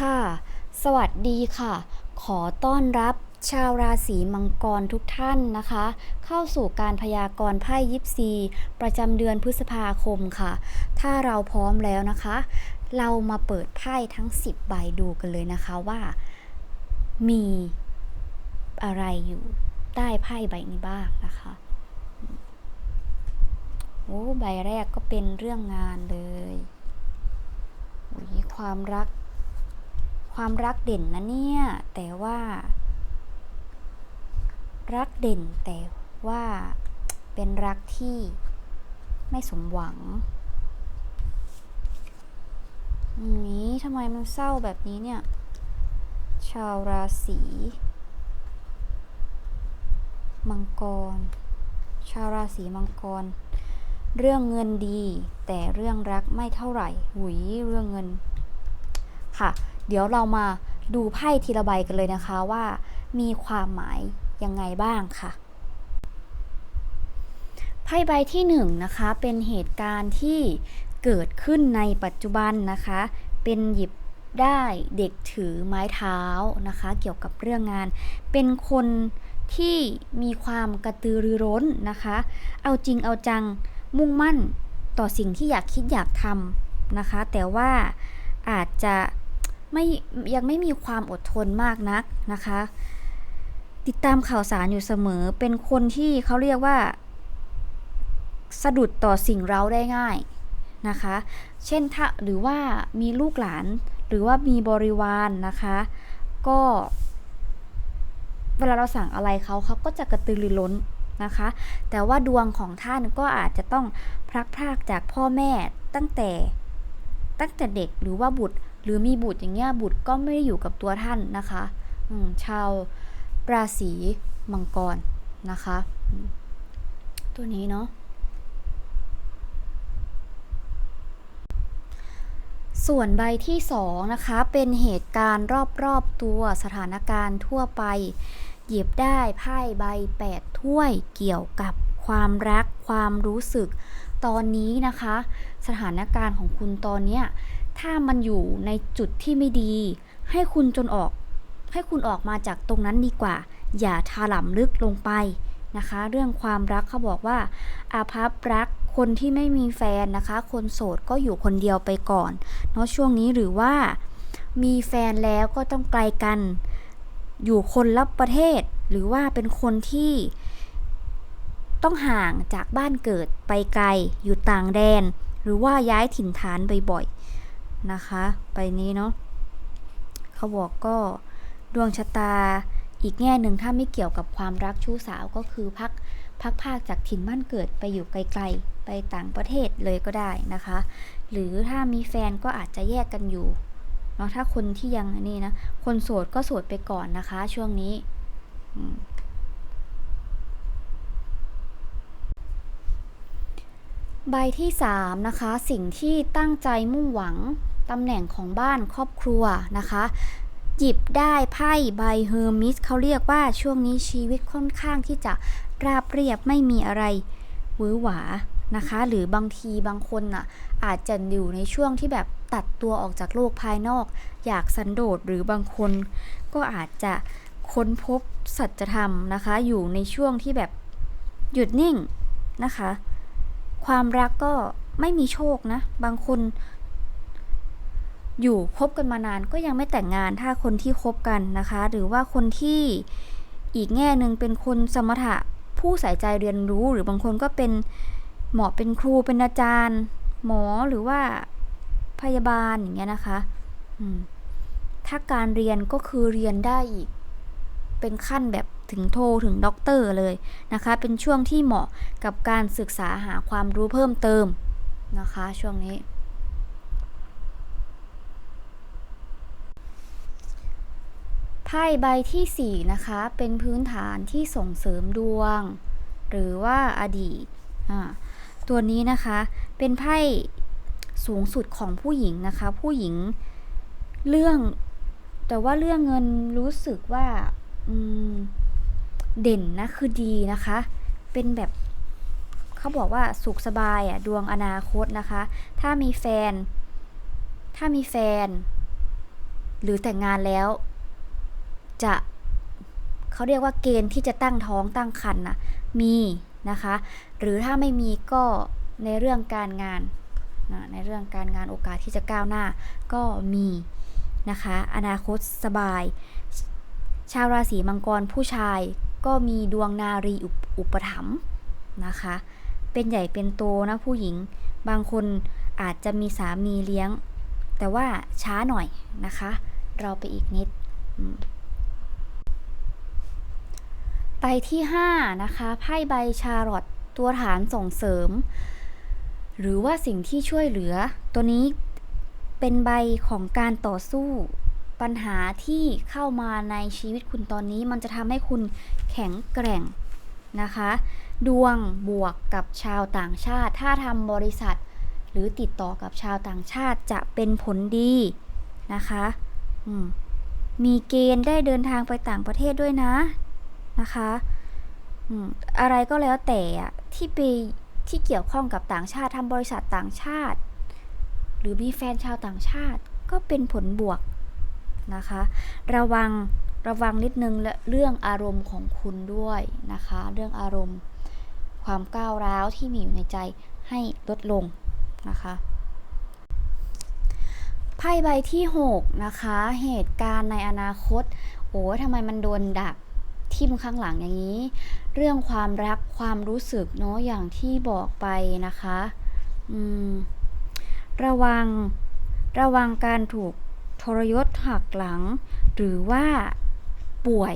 ค่ะ สวัสดีค่ะ ขอต้อนรับชาวราศีมังกรทุกท่านนะคะ เข้าสู่การพยากรณ์ไพ่ยิปซีประจำเดือนพฤษภาคมค่ะ ถ้าเราพร้อมแล้วนะคะ เรามาเปิดไพ่ทั้ง 10 ใบดูกันเลยนะคะว่า มีอะไรอยู่ใต้ไพ่ใบนี้บ้างนะคะโอ้ใบแรกก็เป็นเรื่องงานเลยโอ้ยความรัก ความรักเด่นนะเนี่ย แต่ว่า รักเด่นแต่ว่าเป็นรักที่ไม่สมหวังนี้ทำไมมันเศร้าแบบนี้เนี่ย ชาวราศีมังกร ชาวราศีมังกร เรื่องเงินดี แต่เรื่องรักไม่เท่าไหร่ หุยเรื่องเงิน ค่ะ เดี๋ยวเรามาดูไพ่ทีละใบกันเลยนะคะว่ามีความหมายยังไงบ้างค่ะ ไพ่ใบที่หนึ่งนะคะเป็นเหตุการณ์ที่เกิดขึ้นในปัจจุบันนะคะ เป็นหยิบได้เด็กถือไม้เท้านะคะ เกี่ยวกับเรื่องงาน เป็นคนที่มีความกระตือรือร้นนะคะ เอาจริงเอาจังมุ่งมั่นต่อสิ่งที่อยากคิดอยากทำนะคะ แต่ว่าอาจจะ ไม่ยังไม่มีความอดทนมากนักนะคะ ติดตามข่าวสารอยู่เสมอเป็นคนที่เขาเรียกว่า สะดุดต่อสิ่งเร้าได้ง่ายนะคะ เช่นถ้าหรือว่ามีลูกหลานหรือว่ามีบริวารนนะคะ ก็ เวลาเราสั่งอะไรเขาเขาก็จะกระตือรือร้นนะคะ แต่ว่าดวงของท่านก็อาจจะต้องพลักพรากจากพ่อแม่ตั้งแต่ตั้งแต่เด็กหรือว่าบุตร หรือมีบุตรอย่างเงี้ยบุตรก็ไม่ได้อยู่กับตัวท่านนะคะชาวราศีมังกรนะคะ ตัวนี้เนาะส่วนใบที่สองนะคะเป็นเหตุการณ์รอบๆตัวสถานการณ์ทั่วไป หยิบได้ไพ่ใบแปดถ้วยเกี่ยวกับความรักความรู้สึกตอนนี้นะคะ สถานการณ์ของคุณตอนเนี้ย ถ้ามันอยู่ในจุดที่ไม่ดี ให้คุณจนออก ให้คุณออกมาจากตรงนั้นดีกว่า อย่าถลำลึกลงไปนะคะ เรื่องความรักเขาบอกว่า อาภัพรักคนที่ไม่มีแฟนนะคะ คนโสดก็อยู่คนเดียวไปก่อนเนาะช่วงนี้หรือว่า มีแฟนแล้วก็ต้องไกลกัน อยู่คนละประเทศ หรือว่าเป็นคนที่ต้องห่างจากบ้านเกิดไปไกลอยู่ต่างแดน หรือว่าย้ายถิ่นฐานบ่อยๆ นะคะ ไปนี้เนาะเขาบอกก็ดวงชะตาอีกแง่หนึ่งถ้าไม่เกี่ยวกับความรักชู้สาวก็คือพักพักภาคจากถิ่นบ้านเกิดไปอยู่ไกลๆ ไปต่างประเทศเลยก็ได้นะคะ หรือถ้ามีแฟนก็อาจจะแยกกันอยู่เนาะถ้าคนที่ยังนี่นะ คนโสดก็โสดไปก่อนนะคะ ช่วงนี้ใบที่ 3 นะคะ สิ่งที่ตั้งใจมุ่งหวัง ตำแหน่งของบ้านครอบครัวนะคะ หยิบได้ไพ่ใบเฮอร์มิสเขาเรียกว่าช่วงนี้ชีวิตค่อนข้างที่จะราบเรียบไม่มีอะไรหวือหวานะคะ หรือบางทีบางคนน่ะอาจจะอยู่ในช่วงที่แบบตัดตัวออกจากโลกภายนอก อยากสันโดษหรือบางคนก็อาจจะค้นพบสัจธรรมนะคะ อยู่ในช่วงที่แบบหยุดนิ่งนะคะ ความรักก็ไม่มีโชคนะ บางคน อยู่คบกันมานานก็ยังไม่แต่งงานถ้าคนที่คบกันนะคะ หรือว่าคนที่อีกแง่หนึ่งเป็นคนสมถะผู้ใส่ใจเรียนรู้ หรือบางคนก็เป็นหมอเป็นครูเป็นอาจารย์ หมอหรือว่าพยาบาลอย่างเงี้ยนะคะถ้าการเรียนก็คือเรียนได้อีก เป็นขั้นแบบถึงโทถึงด็อกเตอร์เลยนะคะ เป็นช่วงที่เหมาะกับการศึกษาหาความรู้เพิ่มเติมนะคะ ช่วงนี้ ไพ่ใบที่ 4 นะคะ เป็นพื้นฐานที่ส่งเสริมดวง หรือว่าอดีตตัวนี้นะคะ เป็นไพ่สูงสุดของผู้หญิงนะคะ ผู้หญิงเรื่อง แต่ว่าเรื่องเงินรู้สึกว่าเด่นนะ คือดีนะคะ เป็นแบบเขาบอกว่าสุขสบายอะดวงอนาคตนะคะ ถ้ามีแฟน ถ้ามีแฟน หรือแต่งงานแล้ว จะเขาเรียกว่าเกณฑ์ที่จะตั้งท้องตั้งครรภ์นะมีนะคะ หรือถ้าไม่มีก็ในเรื่องการงานนะในเรื่องการงานโอกาสที่จะก้าวหน้าก็มีนะคะ อนาคตสบาย ชาวราศีมังกรผู้ชายก็มีดวงนารีอุปอุปถัมภ์นะคะ เป็นใหญ่เป็นโตนะผู้หญิง บางคนอาจจะมีสามีเลี้ยง แต่ว่าช้าหน่อยนะคะ เราไปอีกนิดอืม ไปที่ 5 นะคะ ไพ่ใบชาลอตตัวฐานส่งเสริม หรือว่าสิ่งที่ช่วยเหลือ ตัวนี้เป็นใบของการต่อสู้ ปัญหาที่เข้ามาในชีวิตคุณตอนนี้ มันจะทำให้คุณแข็งแกร่งนะคะ ดวงบวกกับชาวต่างชาติ ถ้าทำบริษัท หรือติดต่อกับชาวต่างชาติจะเป็นผลดีนะคะมมีเกณฑ์ได้เดินทางไปต่างประเทศด้วยนะ นะคะ อะไรก็แล้วแต่ที่ไปที่เกี่ยวข้องกับต่างชาติทำบริษัทต่างชาติ หรือมีแฟนชาวต่างชาติก็เป็นผลบวกนะคะ ระวังระวังนิดนึงและเรื่องอารมณ์ของคุณด้วยนะคะ เรื่องอารมณ์ความก้าวร้าวที่มีอยู่ในใจให้ลดลงนะคะไพ่ใบที่ 6 นะคะ เหตุการณ์ในอนาคต โอ้ทำไมมันโดนดัก ทิ่มข้างหลังอย่างนี้ เรื่องความรักความรู้สึกเนาะอย่างที่บอกไปนะคะอืมระวังระวังการถูกทรยศหักหลัง หรือว่าป่วย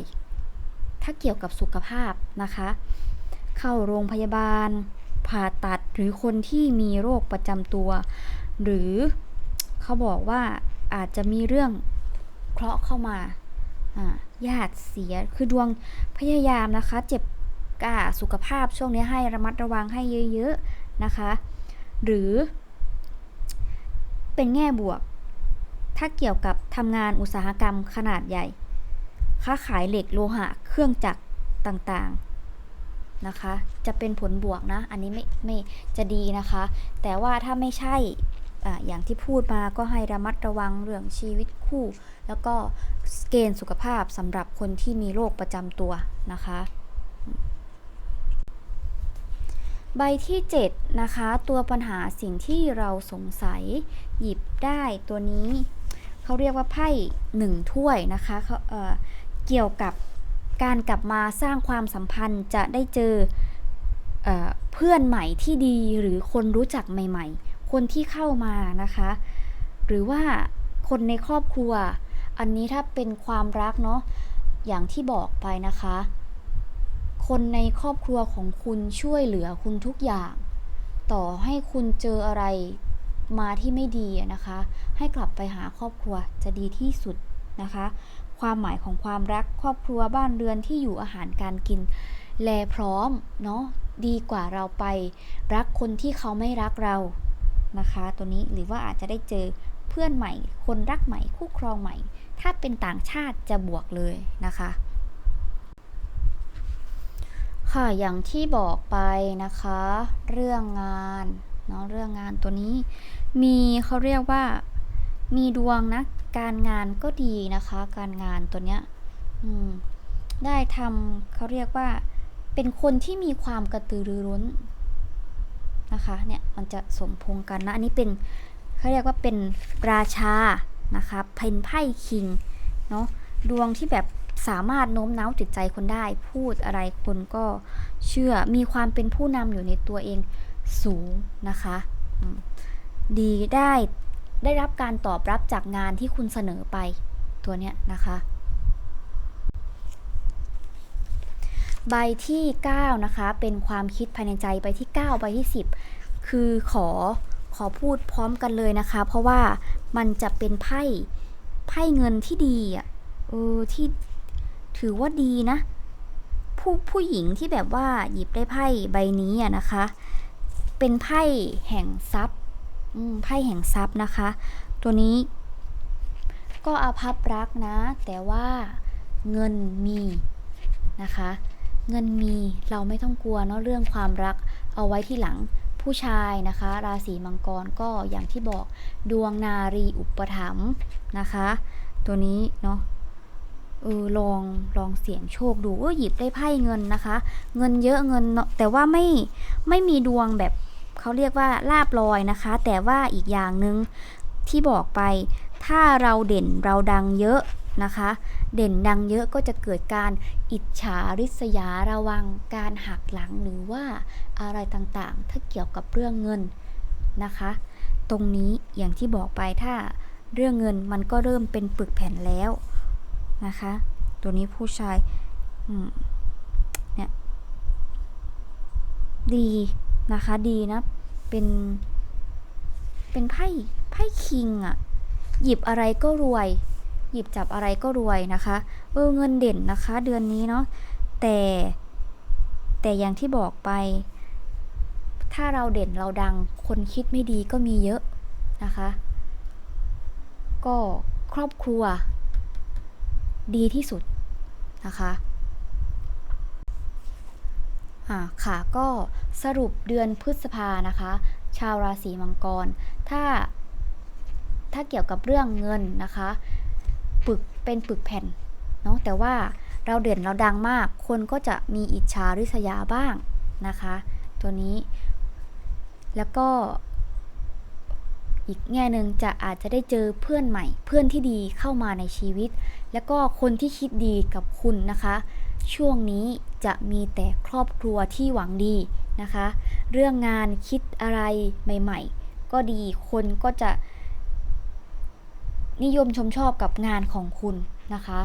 ถ้าเกี่ยวกับสุขภาพนะคะ เข้าโรงพยาบาล ผ่าตัดหรือคนที่มีโรคประจำตัว หรือเขาบอกว่าอาจจะมีเรื่องเคราะห์เข้ามาอ่า ญาติเสีย คือดวงพยายามนะคะ เจ็บกาสุขภาพช่วงนี้ให้ระมัดระวังให้เยอะๆนะคะ หรือ เป็นแง่บวก ถ้าเกี่ยวกับทำงานอุตสาหกรรมขนาดใหญ่ ค้าขายเหล็กโลหะ เครื่องจักรต่างๆนะคะ จะเป็นผลบวกนะ อันนี้ไม่ไม่จะดีนะคะ แต่ว่าถ้าไม่ใช่ ออย่างที่พูดมาก็ให้ระมัดระวังเรื่องชีวิตคู่ แล้วก็เกณฑ์สุขภาพสำหรับคนที่มีโรคประจำตัวนะคะ ใบที่ 7 นะคะ ตัวปัญหาสิ่งที่เราสงสัยหยิบได้ตัวนี้ เขาเรียกว่าไพ่หนึ่งถ้วยนะคะเขาเเกี่ยวกับการกลับมาสร้างความสัมพันธ์จะได้เจอเอเพื่อนใหม่ที่ดีหรือคนรู้จักใหม่ ๆ คนที่เข้ามานะคะ หรือว่าคนในครอบครัว อันนี้ถ้าเป็นความรักเนาะอย่างที่บอกไปนะคะ คนในครอบครัวของคุณช่วยเหลือคุณทุกอย่าง ต่อให้คุณเจออะไรมาที่ไม่ดีนะคะ ให้กลับไปหาครอบครัวจะดีที่สุดนะคะ ความหมายของความรักครอบครัวบ้านเรือนที่อยู่อาหารการกิน แลพร้อมเนาะดีกว่าเราไป รักคนที่เขาไม่รักเรา นะคะ ตัวนี้หรือว่าอาจจะได้เจอเพื่อนใหม่ คนรักใหม่ คู่ครองใหม่ ถ้าเป็นต่างชาติจะบวกเลยนะคะ ค่ะอย่างที่บอกไปนะคะ เรื่องงานเนาะเรื่องงานตัวนี้มีเขาเรียกว่ามีดวงนะการงานก็ดีนะคะ การงานตัวเนี้ยได้ทำเขาเรียกว่าเป็นคนที่มีความกระตือรือร้น นะคะเนี่ยมันจะสมพงกันนะอันนี้เป็นเขาเรียกว่าเป็นราชานะคะเพนไพ่คิงเนาะดวงที่แบบสามารถโน้มน้าวจิตใจคนได้ พูดอะไรคนก็เชื่อมีความเป็นผู้นำอยู่ในตัวเองสูงนะคะดีได้ได้รับการตอบรับจากงานที่คุณเสนอไปตัวเนี้ยนะคะ ใบที่ 9 นะคะ เป็นความคิดภายในใจใบที่ 9 ใบที่ 10 คือขอขอพูดพร้อมกันเลยนะคะ เพราะว่ามันจะเป็นไพ่ไพ่เงินที่ดีอะเออที่ถือว่าดีนะ ผู้ผู้หญิงที่แบบว่าหยิบได้ไพ่ใบนี้อะนะคะ เป็นไพ่แห่งทรัพย์ไพ่แห่งทรัพย์นะคะ ตัวนี้ก็อาภัพรักนะ แต่ว่าเงินมีนะคะ เงินมีเราไม่ต้องกลัวเนาะเรื่องความรักเอาไว้ที่หลังผู้ชายนะคะ ราศีมังกรก็อย่างที่บอกดวงนารีอุปถัมภ์นะคะ ตัวนี้เนาะเออลองลองเสี่ยงโชคดูเออหยิบได้ไพ่เงินนะคะ เงินเยอะเงินเนอะแต่ว่าไม่ไม่มีดวงแบบเขาเรียกว่าลาบลอยนะคะ แต่ว่าอีกอย่างหนึ่งที่บอกไป ถ้าเราเด่นเราดังเยอะ นะคะ เด่นดังเยอะก็จะเกิดการอิจฉาริษยาระวังการหักหลังหรือว่าอะไรต่างๆ ถ้าเกี่ยวกับเรื่องเงินนะคะ ตรงนี้อย่างที่บอกไปถ้าเรื่องเงินมันก็เริ่มเป็นปึกแผ่นแล้วนะคะ ตัวนี้ผู้ชายเนี่ยดีนะคะดีนะเป็นเป็นไพ่ไพ่คิงอะ หยิบอะไรก็รวย หยิบจับอะไรก็รวยนะคะ เออเงินเด่นนะคะ เดือนนี้เนาะแต่ แต่อย่างที่บอกไป ถ้าเราเด่นเราดัง คนคิดไม่ดีก็มีเยอะนะคะ ก็ครอบครัว ดีที่สุดนะคะอ่าค่ะก็สรุปเดือนพฤษภานะคะ ชาวราศีมังกร ถ้าถ้าเกี่ยวกับเรื่องเงินนะคะ ปึกเป็นปึกแผ่นเนาะแต่ว่าเราเด่นเราดังมาก คนก็จะมีอิจฉาริษยาบ้างนะคะ ตัวนี้แล้วก็อีกแง่หนึ่งจะอาจจะได้เจอเพื่อนใหม่ เพื่อนที่ดีเข้ามาในชีวิต แล้วก็คนที่คิดดีกับคุณนะคะ ช่วงนี้จะมีแต่ครอบครัวที่หวังดีนะคะ เรื่องงานคิดอะไรใหม่ ๆ ก็ดีคนก็จะ นิยมชมชอบกับงานของคุณนะคะ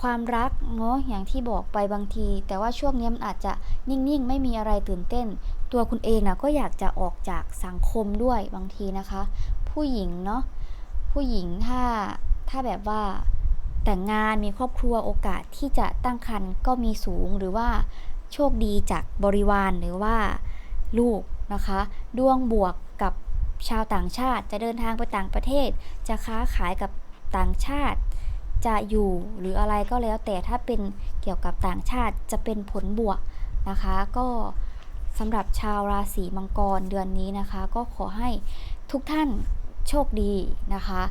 ความรักเนาะอย่างที่บอกไปบางที แต่ว่าช่วงนี้มันอาจจะนิ่งๆ ไม่มีอะไรตื่นเต้น ตัวคุณเองนะก็อยากจะออกจากสังคมด้วยบางทีนะคะ ผู้หญิงเนาะผู้หญิงถ้าถ้าแบบว่าแต่งงานมีครอบครัวโอกาสที่จะตั้งครรภ์ก็มีสูงหรือว่าโชคดีจากบริวารหรือว่าลูกนะคะ ดวงบวกกับ ชาวต่างชาติจะเดินทางไปต่างประเทศ จะค้าขายกับต่างชาติ จะอยู่หรืออะไรก็แล้วแต่ถ้าเป็นเกี่ยวกับต่างชาติจะเป็นผลบวกนะคะ ก็สำหรับชาวราศีมังกรเดือนนี้นะคะ ก็ขอให้ทุกท่านโชคดีนะคะ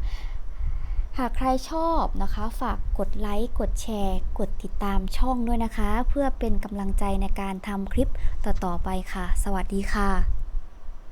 หากใครชอบนะคะ ฝากกดไลค์ กดแชร์ กดติดตามช่องด้วยนะคะ เพื่อเป็นกำลังใจในการทำคลิปต่อๆไปค่ะ สวัสดีค่ะ